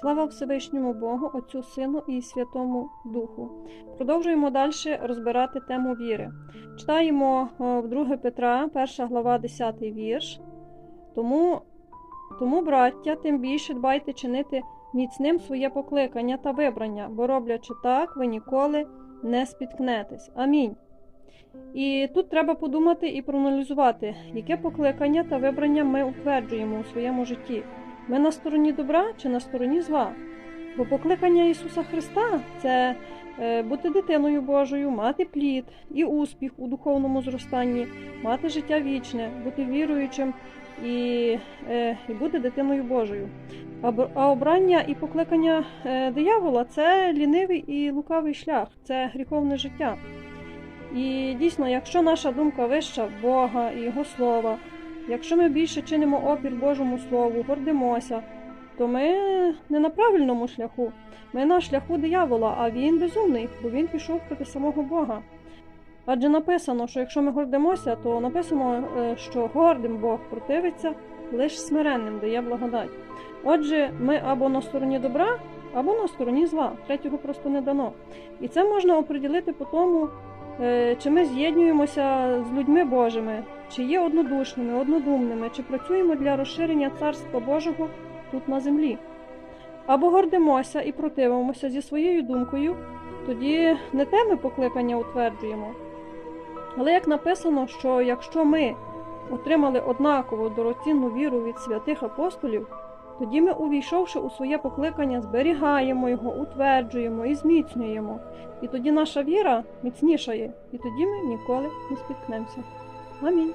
Слава Всевишньому Богу, Отцю Сину і Святому Духу. Продовжуємо далі розбирати тему віри. Читаємо е, в 2 Петра, 1 глава, 10 вірш. Тому, тому, браття, тим більше дбайте чинити міцним своє покликання та вибрання, бо роблячи так, ви ніколи не спіткнетесь. Амінь. І тут треба подумати і проаналізувати, яке покликання та вибрання ми утверджуємо у своєму житті. Ми на стороні добра чи на стороні зла? Бо покликання Ісуса Христа це е, бути дитиною Божою, мати плід і успіх у духовному зростанні, мати життя вічне, бути віруючим і, е, і бути дитиною Божою. А обрання і покликання е, диявола це лінивий і лукавий шлях, це гріховне життя. І дійсно, якщо наша думка вища Бога і Його слова, якщо ми більше чинимо опір Божому Слову, гордимося, то ми не на правильному шляху. Ми на шляху диявола, а він безумний, бо він пішов проти самого Бога. Адже написано, що якщо ми гордимося, то написано, е, що гордим Бог противиться, лише смиренним дає благодать. Отже, ми або на стороні добра, або на стороні зла. Третього просто не дано. І це можна оприділити по тому, чи ми з'єднуємося з людьми Божими, чи є однодушними, однодумними, чи працюємо для розширення Царства Божого тут на землі. Або гордимося і противимося зі своєю думкою, тоді не те ми покликання утверджуємо. Але як написано, що якщо ми отримали однаково дорогоцінну віру від святих апостолів, тоді ми, увійшовши у своє покликання, зберігаємо його, утверджуємо і зміцнюємо. І тоді наша віра міцнішає, і тоді ми ніколи не спіткнемося. Амінь.